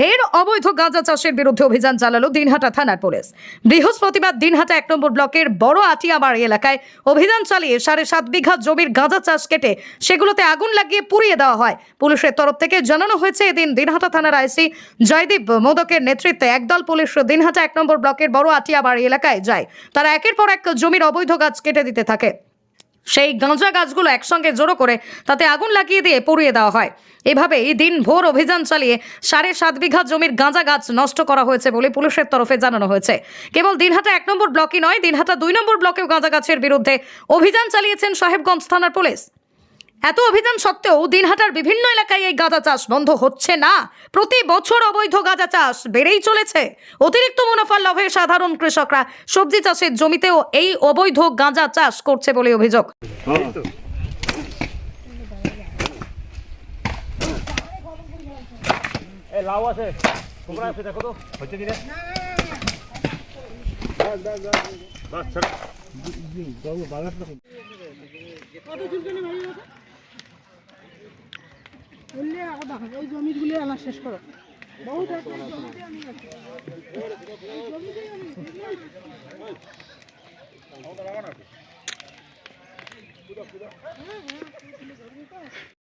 ফের অবৈধ গাঁজা চাষের বিরুদ্ধে অভিযান চালালো দিনহাটা থানার পুলিশ। বৃহস্পতিবার দিনহাটা এক নম্বর ব্লকের বড় আটিয়াবাড়ি এলাকায় অভিযান চালিয়ে সাড়ে সাত বিঘা জমির গাঁজা চাষ কেটে সেগুলোতে আগুন লাগিয়ে পুড়িয়ে দেওয়া হয়। পুলিশের তরফ থেকে জানানো হয়েছে, এদিন দিনহাটা থানার আইসি জয়দীপ মোদকের নেতৃত্বে একদল পুলিশ দিনহাটা এক নম্বর ব্লকের বড় আটিয়াবাড়ি এলাকায় যায়। তারা একের পর এক জমির অবৈধ গাছ কেটে দিতে থাকে। সেই গাঁজা গাছগুলো একসঙ্গে জড়ো করে তাতে আগুন লাগিয়ে দিয়ে পড়িয়ে দেওয়া হয়। এভাবেই দিন ভোর অভিযান চালিয়ে সাড়ে সাত বিঘা জমির গাঁজা গাছ নষ্ট করা হয়েছে বলে পুলিশের তরফে জানানো হয়েছে। কেবল দিনহাটা এক নম্বর ব্লকই নয়, দিনহাটা দুই নম্বর ব্লকেও গাঁজা গাছের বিরুদ্ধে অভিযান চালিয়েছেন সাহেবগঞ্জ থানার পুলিশ। এত অভিযান সত্ত্বেও দিনহাটার বিভিন্ন এলাকায় এই গাঁজা চাষ বন্ধ হচ্ছে না। প্রতি বছর অবৈধ গাঁজা চাষ বেড়েই চলেছে। অতিরিক্ত মুনাফার লোভে সাধারণ কৃষকরা সবজি চাষের জমিতেও এই অবৈধ গাঁজা চাষ করছে বলে অভিযোগ। এই লাউ আছে। তোমরা আছে দেখো তো। হচ্ছে কি রে বাস দেখো ওই জমিগুলি আনা শেষ করো। বহুত জমিতে আমি আছি।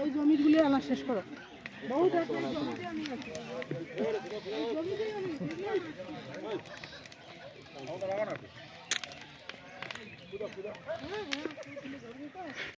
ওই জমিগুলি আনা শেষ করো বহুত একটা